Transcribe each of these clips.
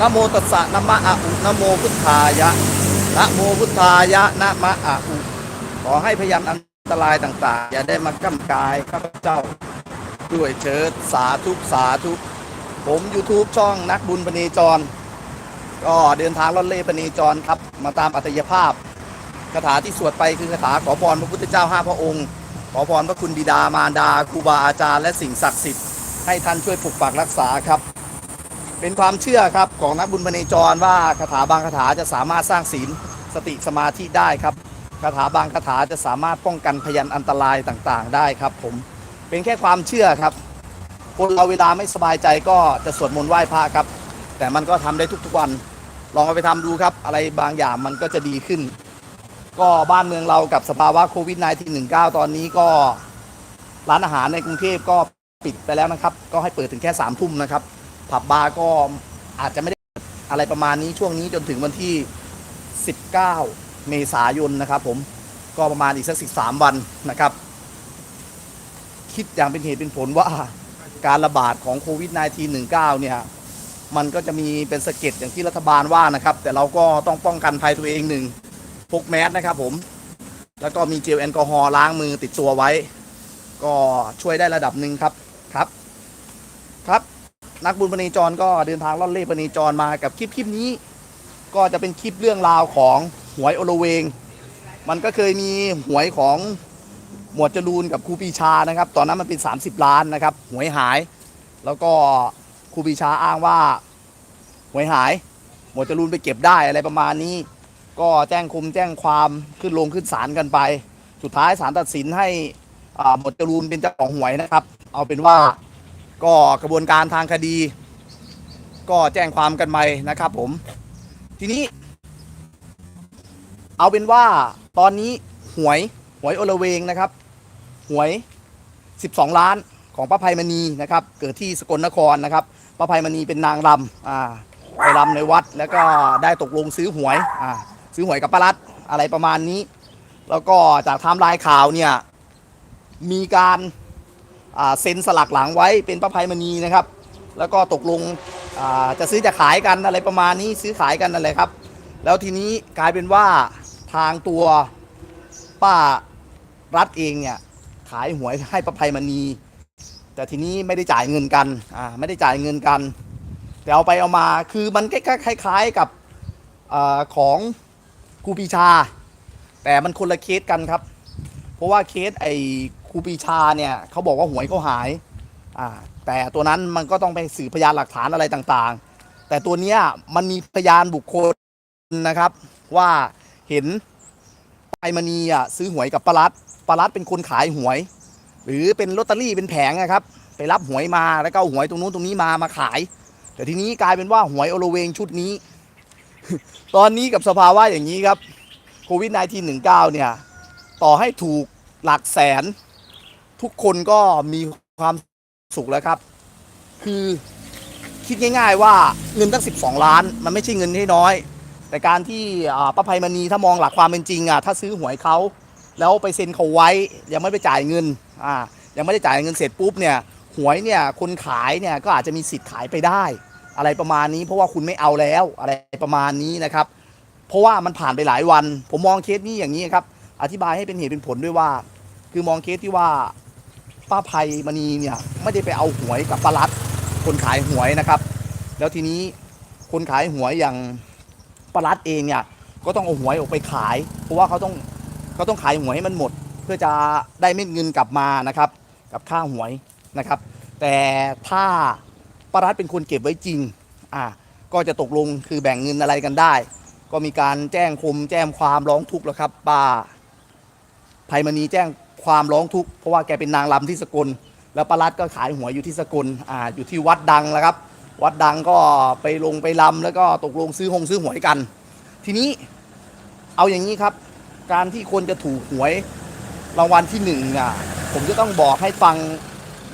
นโมตัสสะนะมะอะอุนโมพุทธายะนะโมพุทธายะนะมะอะอุขอให้พยานอันตรายต่างๆ อย่าได้มาก้ำกายข้าพเจ้าด้วยเชิดสาธุสาธุผม YouTube ช่องนักบุญปณีจร ก็เดินทางล่อนเล่ปณีจรครับ มาตามอัตยภาพคาถาที่สวดไปคือคาถาขอพรพระพุทธเจ้าห้าพระองค์ ขอพรพระคุณบิดามารดาครูบาอาจารย์และสิ่งศักดิ์สิทธิ์ให้ท่านช่วยปกปักรักษาครับ เป็นความเชื่อครับของนักบุญพเนจรว่าคาถาบางคาถาจะสามารถสร้างศีลสติสมาธิได้ครับคาถาบางคาถาจะสามารถป้องกันพยันอันตรายต่างๆ ได้ครับ ผมเป็นแค่ความเชื่อครับ คนเราเวลาไม่สบายใจก็จะสวดมนต์ไหว้พระครับ แต่มันก็ทำได้ทุกๆวัน ลองเอาไปทำดูครับ อะไรบางอย่างมันก็จะดีขึ้น ก็บ้านเมืองเรากับสภาวะโควิด -19 19ตอนนี้ก็ร้านอาหารในกรุงเทพก็ปิดไปแล้วนะครับ ก็ให้เปิดถึงแค่สามทุ่มนะครับ ผับบาร์ก็อาจจะไม่ได้อะไรประมาณนี้ช่วงนี้จนถึงวันที่ 19 เมษายนนะครับผมก็ประมาณอีกสักสิบสามวันนะครับ คิดอย่างเป็นเหตุเป็นผลว่าการระบาดของโควิด -19 19เนี่ยมันก็จะมีเป็นสะเก็ดอย่างที่รัฐบาลว่านะครับ แต่เราก็ต้องป้องกันภัยตัวเองหนึ่งพกแมสนะครับผมแล้วก็มีเจลแอลกอฮอล์ล้างมือติดตัวไว้ ก็ช่วยได้ระดับหนึ่งครับครับครับ นักบุญปณีจรก็เดินทางล่อนเล่ปณีจรมากับคลิปคลิปนี้ ก็จะเป็นคลิปเรื่องราวของหวยโอโลเวง มันก็เคยมีหวยของหมวดจรูนกับครูปีชานะครับ ตอนนั้นมันเป็น 30 ล้านนะครับ หวยหาย แล้วก็ครูปีชาอ้างว่าหวยหาย หมวดจรูนไปเก็บได้อะไรประมาณนี้ ก็แจ้งคุมแจ้งความขึ้นลงขึ้นศาลกันไป สุดท้ายศาลตัดสินให้หมวดจรูนเป็นเจ้าของหวยนะครับ เอาเป็นว่า ก็กระบวนการทางคดี ก็แจ้งความกันไปนะครับผม ทีนี้ เอาเป็นว่าตอนนี้หวยหวยโอละเวงนะครับ หวย 12 ล้านของป้าภัยมณีนะครับ เกิดที่สกลนครนะครับป้าภัยมณีเป็นนางรำอ่าไปรำในวัดแล้วก็ได้ตกลงซื้อหวยอ่าซื้อหวยกับป้ารัดอะไรประมาณนี้ แล้วก็จากไทม์ไลน์ข่าวเนี่ยมีการ เซ็นสลักหลังไว้เป็นประภัยมณีนะครับ แล้วก็ตกลงจะซื้อจะขายกันอะไรประมาณนี้ซื้อขายกันนั่นแหละครับ แล้วทีนี้กลายเป็นว่าทางตัวป้ารัฐเองเนี่ยขายหวยให้ประภัยมณี แต่ทีนี้ไม่ได้จ่ายเงินกันอ่าไม่ได้จ่ายเงินกัน แต่เอาไปเอามาคือมันคล้ายๆกับอของครูปีชา แต่มันคนละเคสกันครับ เพราะว่าเคสไอ้ รูปีชาเนี่ยเขาบอกว่าหวยเขาหายอ่าแต่ตัวนั้นมันก็ต้องไปสืบพยานหลักฐานอะไรต่างๆ แต่ตัวเนี้ยมันมีพยานบุคคลนะครับ ว่าเห็นไอมณีอะซื้อหวยกับปารัตปารัตเป็นคนขายหวย หรือเป็นลอตเตอรี่เป็นแผงนะครับ ไปรับหวยมาแล้วก็เอาหวยตรงนู้นตรงนี้มามาขาย แต่ทีนี้กลายเป็นว่าหวยโอโลเวงชุดนี้ ตอนนี้กับสภาวะอย่างนี้ครับโควิด -19 19เนี่ย ต่อให้ถูกหลักแสน ทุกคนก็มีความสุขแล้วครับ คือคิดง่าย ๆ ว่าเงินตั้ง 12 ล้าน มันไม่ใช่เงินที่น้อย แต่การที่ป้าภัยมณีถ้ามองหลักความเป็นจริงอะถ้าซื้อหวยเขาแล้วไปเซ็นเขาไว้ยังไม่ไปจ่ายเงินอ่ายังไม่ได้จ่ายเงินเสร็จปุ๊บเนี่ยหวยเนี่ยคนขายเนี่ยก็อาจจะมีสิทธิ์ขายไปได้ อะไรประมาณนี้เพราะว่าคุณไม่เอาแล้วอะไรประมาณนี้นะครับ เพราะว่ามันผ่านไปหลายวัน ผมมองเคสนี้อย่างนี้ครับ อธิบายให้เป็นเหตุเป็นผลด้วยว่า คือมองเคสที่ว่า ป้าภัยมณีเนี่ยไม่ได้ไปเอาหวยกับป้ารัดคนขายหวยนะครับ แล้วทีนี้คนขายหวยอย่างป้ารัดเองเนี่ยก็ต้องเอาหวยออกไปขาย เพราะว่าเขาต้องเขาต้องขายหวยให้มันหมด เพื่อจะได้เม็ดเงินกลับมานะครับ กับค่าหวยนะครับ แต่ถ้าป้ารัดเป็นคนเก็บไว้จริงอ่าก็จะตกลงคือแบ่งเงินอะไรกันได้ ก็มีการแจ้งคมแจ้งความร้องทุกข์แล้วครับป้าไพมณีแจ้ง ความร้องทุกข์เพราะว่าแกเป็นนางรำที่สกล แล้วป้ารัดก็ขายหวยอยู่ที่สกลอ่าอยู่ที่วัดดังแล้วครับ วัดดังก็ไปลงไปรำแล้วก็ตกลงซื้อหงซื้อหวยกัน ทีนี้เอาอย่างนี้ครับ การที่คนจะถูกหวยรางวัลที่หนึ่งอะผมจะต้องบอกให้ฟัง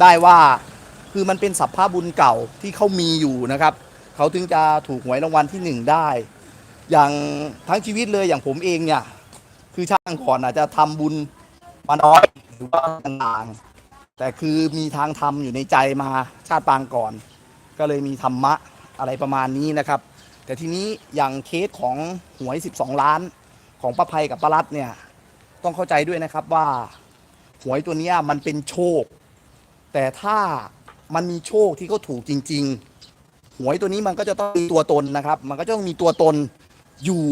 ได้ว่าคือมันเป็นสัพพะบุญเก่าที่เขามีอยู่นะครับเขาถึงจะถูกหวยรางวัลที่หนึ่งได้ อย่างทั้งชีวิตเลยอย่างผมเองเนี่ยคือช่างก่อนอาจจะทำบุญ มาน้อยหรือว่าต่างๆแต่คือมีทางธรรมอยู่ในใจมาชาติปางก่อน ก็เลยมีธรรมะอะไรประมาณนี้นะครับ แต่ทีนี้อย่างเคสของหวย 12 ล้านของป้าภัยกับป้ารัตเนี่ยต้องเข้าใจด้วยนะครับว่าหวยตัวนี้มันเป็นโชค แต่ถ้ามันมีโชคที่เขาถูกจริง ๆ หวยตัวนี้มันก็จะต้องมีตัวตนนะครับ มันก็จะต้องมีตัวตนอยู่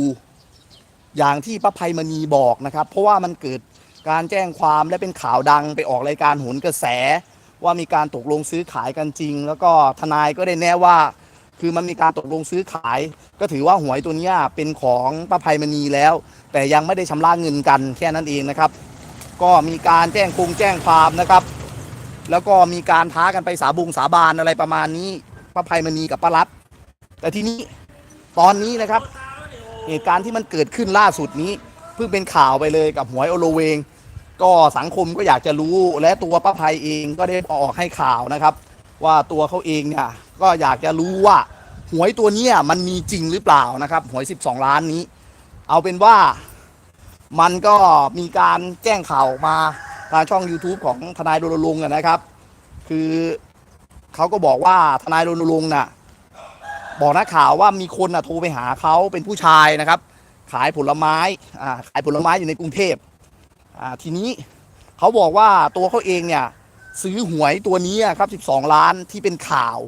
อย่างที่ป้าภัยมณีบอกนะครับ เพราะว่ามันเกิด การแจ้งความและเป็นข่าวดังไปออกรายการโหนกระแส ว่ามีการตกลงซื้อขายกันจริง แล้วก็ทนายก็ได้แน่ว่า คือมันมีการตกลงซื้อขาย ก็ถือว่าหวยตัวนี้เป็นของป้าภัยมณีแล้ว แต่ยังไม่ได้ชำระเงินกันแค่นั้นเองนะครับ ก็มีการแจ้งคงแจ้งความนะครับ แล้วก็มีการท้ากันไปสาบุงสาบานอะไรประมาณนี้ป้าภัยมณีกับป้ารัตแต่ทีนี้ตอนนี้นะครับ เหตุการณ์ที่มันเกิดขึ้นล่าสุดนี้ พิ่งเป็นข่าวไปเลยกับหวยโอโลเวง ก็สังคมก็อยากจะรู้และตัวป้าภัยเองก็ได้ออกให้ข่าวนะครับ ว่าตัวเขาเองเนี่ยก็อยากจะรู้ว่าหวยตัวนี้มันมีจริงหรือเปล่านะครับหวย 12 ล้านนี้ เอาเป็นว่ามันก็มีการแจ้งข่าวมาทางช่อง YouTube ของทนายรณรงค์นะครับ คือเขาก็บอกว่าทนายรณรงค์น่ะบอกนักข่าวว่ามีคนน่ะโทรไปหาเขาเป็นผู้ชายนะครับ ขายผลไม้อ่าขายผลไม้อยู่ในกรุงเทพอ่าทีนี้เขาบอกว่าตัวเขาเองเนี่ยซื้อหวยตัวนี้ครับ 12 ล้านที่เป็นข่าว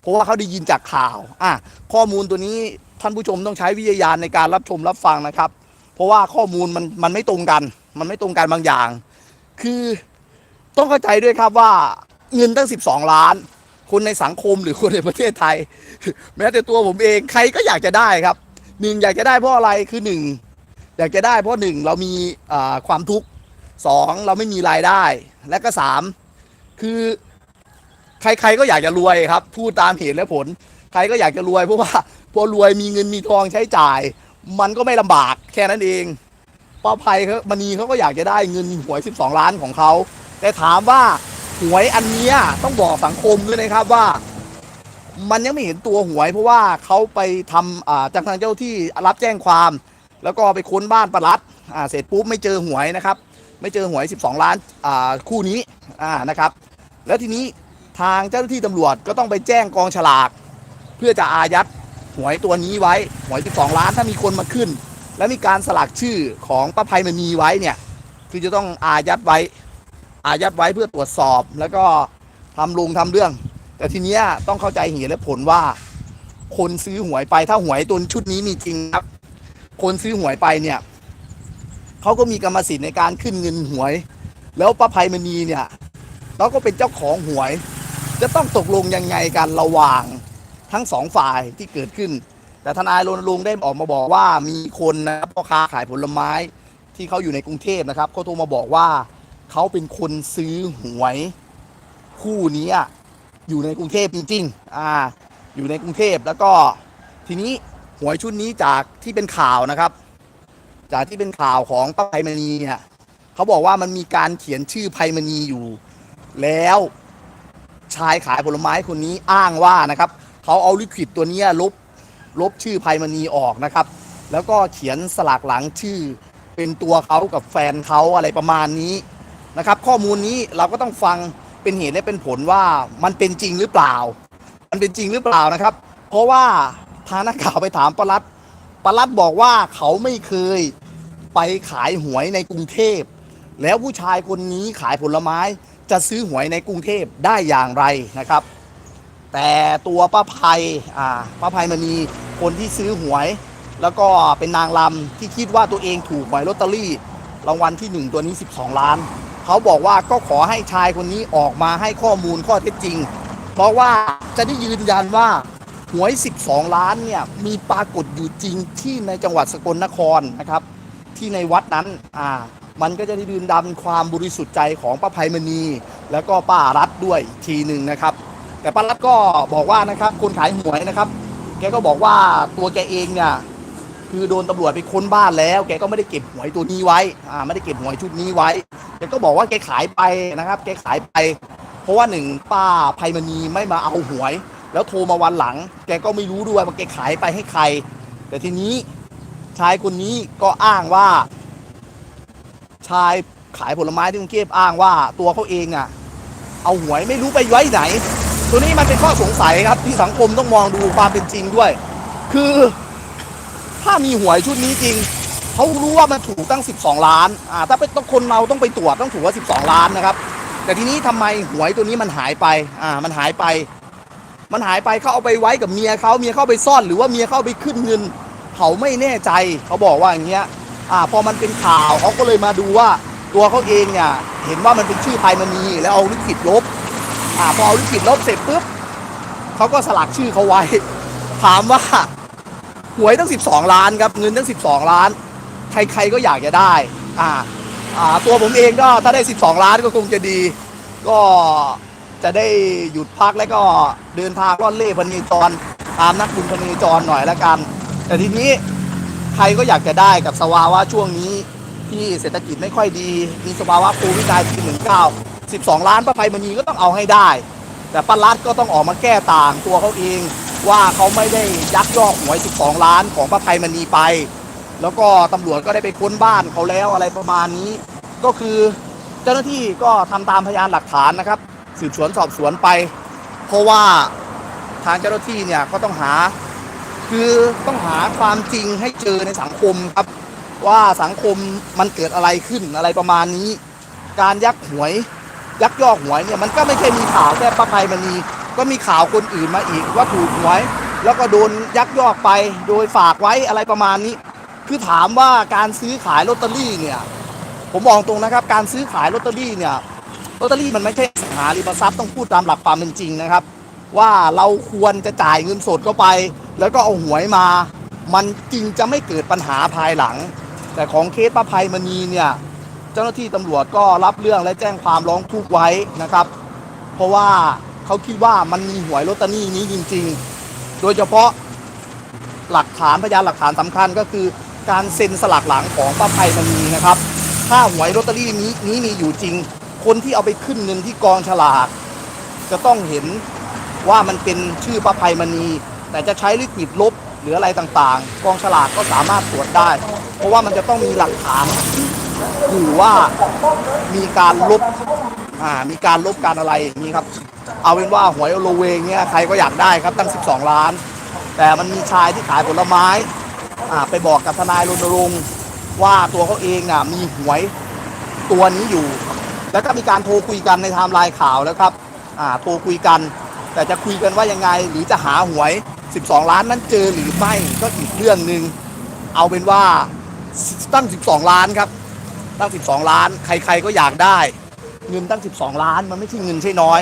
เพราะว่าเขาได้ยินจากข่าวอะข้อมูลตัวนี้ท่านผู้ชมต้องใช้วิทยาณในการรับชมรับฟังนะครับ เพราะว่าข้อมูลมันมันไม่ตรงกัน มันไม่ตรงกันบางอย่าง คือต้องเข้าใจด้วยครับว่าเงินตั้ง 12 ล้าน คนในสังคมหรือคนในประเทศไทย แม้แต่ตัวผมเองใครก็อยากจะได้ครับ หนึ่งอยากจะได้เพราะอะไรคือหนึ่งอยากจะได้เพราะหนึ่งเรามีความทุกข์สองเราไม่มีรายได้ และก็สามคือใครๆก็อยากจะรวยครับ พูดตามเหตุและผล ใครก็อยากจะรวยเพราะว่าพอรวยมีเงินมีทองใช้จ่าย มันก็ไม่ลำบากแค่นั้นเองป้าภัยเขามณีเขาก็อยากจะได้เงินหวย 12 ล้านของเขาแต่ถามว่าหวยอันเนี้ยต้องบอกสังคมด้วยนะครับว่า มันยังไม่เห็นตัวหวย เพราะว่าเขาไปทำอ่าจากทางเจ้าที่รับแจ้งความ แล้วก็ไปค้นบ้านประลัดอ่าเสร็จปุ๊บไม่เจอหวยนะครับ ไม่เจอหวย 12 ล้านอ่าคู่นี้อ่านะครับ แล้วทีนี้ทางเจ้าหน้าที่ตำรวจก็ต้องไปแจ้งกองฉลาก เพื่อจะอายัดหวยตัวนี้ไว้หวย 12 ล้านถ้ามีคนมาขึ้น แล้วมีการสลักชื่อของป้าภัยมณีไว้เนี่ยคือจะต้องอายัดไว้อายัดไว้เพื่อตรวจสอบแล้วก็ทำลงทำเรื่อง แต่ทีเนี้ยต้องเข้าใจเหตุและผลว่า คนซื้อหวยไปถ้าหวยตัวชุดนี้มีจริงครับ คนซื้อหวยไปเนี่ยเขาก็มีกรรมสิทธิ์ในการขึ้นเงินหวย แล้วป้าภัยมณีเนี่ยเราก็เป็นเจ้าของหวย จะต้องตกลงยังไงกันระหว่างทั้งสองฝ่ายที่เกิดขึ้น แต่ทนายรณรงค์ได้ออกมาบอกว่ามีคนนะพ่อค้าขายผลไม้ที่เขาอยู่ในกรุงเทพนะครับเขาโทรมาบอกว่าเขาเป็นคนซื้อหวยคู่นี้ อยู่ในกรุงเทพจริงๆอ่าอยู่ในกรุงเทพแล้วก็ทีนี้หวยชุดนี้จากที่เป็นข่าวนะครับ จากที่เป็นข่าวของป้าไพมณีเนี่ยเขาบอกว่ามันมีการเขียนชื่อไพมณีอยู่ แล้วชายขายผลไม้คนนี้อ้างว่านะครับเขาเอาลิควิดตัวนี้ลบลบชื่อไพมณีออกนะครับ แล้วก็เขียนสลักหลังชื่อเป็นตัวเขากับแฟนเขาอะไรประมาณนี้นะครับ ข้อมูลนี้เราก็ต้องฟัง เป็นเหตุและเป็นผลว่ามันเป็นจริงหรือเปล่า มันเป็นจริงหรือเปล่านะครับ เพราะว่าทางนักข่าวไปถามประลัดประลัดบอกว่าเขาไม่เคยไปขายหวยในกรุงเทพ แล้วผู้ชายคนนี้ขายผลไม้จะซื้อหวยในกรุงเทพได้อย่างไรนะครับ แต่ตัวป้าภัยอ่าป้าภัยมณีคนที่ซื้อหวย แล้วก็เป็นนางลำที่คิดว่าตัวเองถูกหวยลอตเตอรี่รางวัลที่หนึ่งตัวนี้ 12 ล้าน เขาบอกว่าก็ขอให้ชายคนนี้ออกมาให้ข้อมูลข้อเท็จจริง เพราะว่าจะได้ยืนยันว่าหวย 12 ล้านเนี่ยมีปรากฏอยู่จริงที่ในจังหวัดสกลนครนะครับ ที่ในวัดนั้นอ่ามันก็จะได้ดืนดำความบริสุทธิ์ใจของป้าภัยมณี แล้วก็ป้ารัฐด้วยทีหนึ่งนะครับ แต่ป้ารัฐก็บอกว่านะครับคนขายหวยนะครับ แกก็บอกว่าตัวแกเองเนี่ยคือโดนตำรวจไปค้นบ้านแล้ว แกก็ไม่ได้เก็บหวยตัวนี้ไว้อ่าไม่ได้เก็บหวยชุดนี้ไว้ กก็บอกว่าแกขายไปนะครับ แกขายไป เพราะว่าหนึ่งป้าภัยมณีไม่มาเอาหวย แล้วโทรมาวันหลัง แกก็ไม่รู้ด้วยว่าแกขายไปให้ใคร แต่ทีนี้ชายคนนี้ก็อ้างว่า ชายขายผลไม้ที่กรุงเทพอ้างว่าตัวเขาเองอะ เอาหวยไม่รู้ไปไว้ไหน ตัวนี้มันเป็นข้อสงสัยครับ ที่สังคมต้องมองดูความเป็นจริงด้วย คือถ้ามีหวยชุดนี้จริง เขารู้ว่ามันถูกตั้ง 12 ล้านอ่าถ้าเป็นต้องคนเราต้องไปตรวจต้องถูกว่า 12 ล้านนะครับ แต่ทีนี้ทำไมหวยตัวนี้มันหายไปอ่ามันหายไป มันหายไปเขาเอาไปไว้กับเมียเขาเมียเขาเอาไปซ่อนหรือว่าเมียเขาเอาไปขึ้นเงิน เขาไม่แน่ใจเขาบอกว่าอย่างเงี้ยอ่าพอมันเป็นข่าวเขาก็เลยมาดูว่าตัวเขาเองเนี่ยเห็นว่ามันเป็นชื่อภายมณีแล้วเอาลิขิตลบอ่าพอเอาลิขิตลบเสร็จปุ๊บเขาก็สลักชื่อเขาไว้ ถามว่าหวยตั้ง 12 ล้านครับเงินตั้ง 12 ล้าน ใครๆก็อยากจะได้อ่าอ่าตัวผมเองก็ถ้าได้ 12 ล้านก็คงจะดี ก็จะได้หยุดพักแล้วก็เดินทางร่อนเล่พเนจรตามนักบุญพเนจรหน่อยละกัน แต่ทีนี้ใครก็อยากจะได้กับสภาวะช่วงนี้ที่เศรษฐกิจไม่ค่อยดี มีสภาวะโควิด1 9 12ล้านป้าไพมณีก็ต้องเอาให้ได้ แต่ป้ารัฐก็ต้องออกมาแก้ต่างตัวเขาเองว่าเขาไม่ได้ยักยอกหวย 12 ล้านของป้าไพมณีไป แล้วก็ตำรวจก็ได้ไปค้นบ้านเขาแล้วอะไรประมาณนี้ ก็คือเจ้าหน้าที่ก็ทำตามพยานหลักฐานนะครับ สืบสวนสอบสวนไป เพราะว่าทางเจ้าหน้าที่เนี่ยก็ต้องหา คือต้องหาความจริงให้เจอในสังคมครับ ว่าสังคมมันเกิดอะไรขึ้นอะไรประมาณนี้ การยักหวยยักยอกหวยเนี่ยมันก็ไม่ใช่มีข่าวแค่ป้าภัยมณีก็มีข่าวคนอื่นมาอีกว่าถูกหวย แล้วก็โดนยักยอกไปโดยฝากไว้อะไรประมาณนี้ คือถามว่าการซื้อขายลอตเตอรี่เนี่ย ผมบอกตรงนะครับ การซื้อขายลอตเตอรี่เนี่ยลอตเตอรี่มันไม่ใช่สังหาริมทรัพย์ต้องพูดตามหลักความเป็นจริงนะครับ ว่าเราควรจะจ่ายเงินสดเข้าไป แล้วก็เอาหวยมา มันจริงจะไม่เกิดปัญหาภายหลัง แต่ของเคสป้าภัยมณีเนี่ยเจ้าหน้าที่ตำรวจก็รับเรื่องและแจ้งความร้องทุกข์ไว้นะครับ เพราะว่าเขาคิดว่ามันมีหวยลอตเตอรี่นี้จริง ๆ โดยเฉพาะหลักฐานพยานหลักฐานสำคัญก็คือ การเซ็นสลักหลังของป้าภัยมณีนะครับ ถ้าหวยลอตเตอรี่นี้นี้มีอยู่จริง คนที่เอาไปขึ้นเงินที่กองฉลากจะต้องเห็นว่ามันเป็นชื่อป้าภัยมณีแต่จะใช้ลิขิตลบหรืออะไรต่างๆ กองฉลากก็สามารถตรวจได้ เพราะว่ามันจะต้องมีหลักฐานอยู่ว่ามีการลบอ่ามีการลบการอะไรอย่างนี้ครับ เอาเป็นว่าหวยโลเวงเนี่ยใครก็อยากได้ครับตั้ง 12 ล้าน แต่มันมีชายที่ขายผลไม้ ไปบอกกับทนายรณรงค์ว่าตัวเขาเองน่ะมีหวยตัวนี้อยู่ แล้วก็มีการโทรคุยกันในไทม์ไลน์ข่าวแล้วครับโทรคุยกัน แต่จะคุยกันว่ายังไงหรือจะหาหวย 12 ล้านนั้นเจอหรือไม่ก็อีกเรื่องหนึ่งเอาเป็นว่าตั้ง 12 ล้านครับ ตั้ง 12 ล้าน ใคร ๆก็อยากได้ เงินตั้ง 12 ล้านมันไม่ใช่เงินใช่น้อย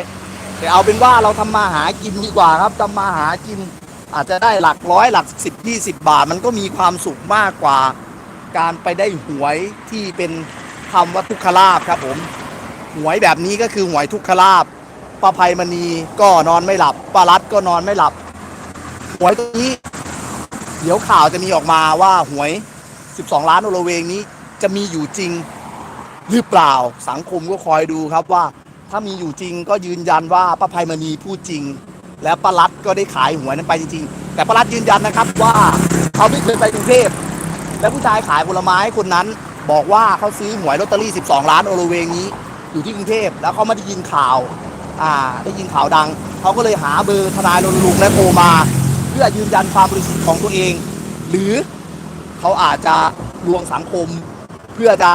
แต่เอาเป็นว่าเราทำมาหากินดีกว่าครับทำมาหากิน อาจจะได้หลักร้อยหลักสิบยี่สิบบาท มันก็มีความสุขมากกว่าการไปได้หวยที่เป็นคำว่าทุกขลาบครับผม หวยแบบนี้ก็คือหวยทุกขลาบป้าภัยมณีก็นอนไม่หลับป้ารัดก็นอนไม่หลับ หวยตัวนี้ เดี๋ยวข่าวจะมีออกมาว่าหวย 12 ล้านโอโลเวงนี้จะมีอยู่จริงหรือเปล่าสังคมก็คอยดูครับว่า ถ้ามีอยู่จริงก็ยืนยันว่าป้าภัยมณีพูดจริง และป้ารัดก็ได้ขายหวยนั้นไปจริงๆ แต่ป้ารัดยืนยันนะครับว่าเขาไม่เคยไปกรุงเทพและผู้ชายขายผลไม้คนนั้น บอกว่าเขาซื้อหวยลอตเตอรี่ 12 ล้านโอโลเวงนี้ อยู่ที่กรุงเทพแล้วเขาไม่ได้ยินข่าวอ่าได้ยินข่าวดังเขาก็เลยหาเบอร์ทนายรณรงค์และโทรมา เพื่อยืนยันความบริสุทธิ์ของตัวเอง หรือเขาอาจจะลวงสังคม เพื่อจะ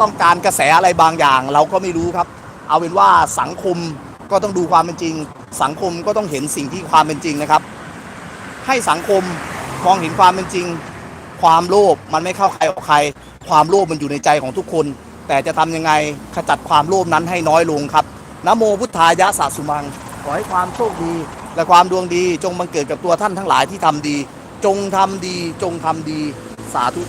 ต้องการกระแสอะไรบางอย่าง เราก็ไม่รู้ครับ เอาเป็นว่าสังคมก็ต้องดูความเป็นจริง สังคมก็ต้องเห็นสิ่งที่ความเป็นจริงนะครับ ให้สังคมมองเห็นความเป็นจริง ความโลภมันไม่เข้าใครออกใคร ความโลภมันอยู่ในใจของทุกคน แต่จะทำยังไงขจัดความโลภนั้นให้น้อยลงครับนะโมพุทธายะสาสุมัง ขอให้ความโชคดี และความดวงดีจงบังเกิดกับตัวท่านทั้งหลายที่ทำดี จงทำดี จงทำดีสาธุ